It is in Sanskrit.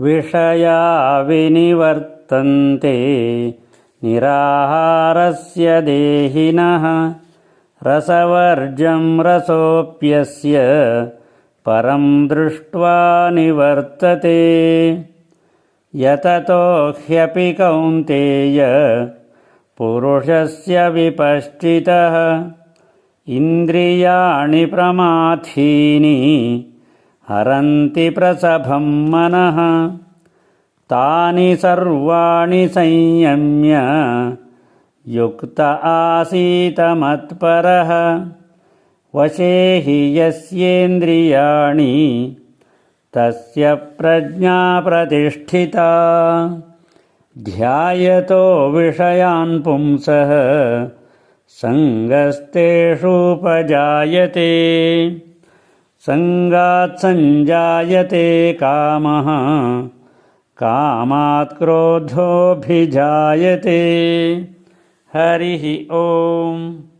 विषया विनिवर्तन्ते निराहारस्य देहिनः रसवर्जं रसोऽप्यस्य परं दृष्ट्वा निवर्तते। यततो ह्यपि कौन्तेय पुरुषस्य विपश्चितः इन्द्रियाणि प्रमाथीनि हरन्ति प्रसभं मनः। तानि सर्वाणि संयम्य युक्त आसीतमत्परः। वशे हि यस्येन्द्रियाणि तस्य प्रज्ञा प्रतिष्ठिता। ध्यायतो विषयान् पुंसः सङ्गस्तेषूपजायते सङ्गात् सञ्जायते कामः। कामात् क्रोधोऽभिजायते। हरिः ओम्।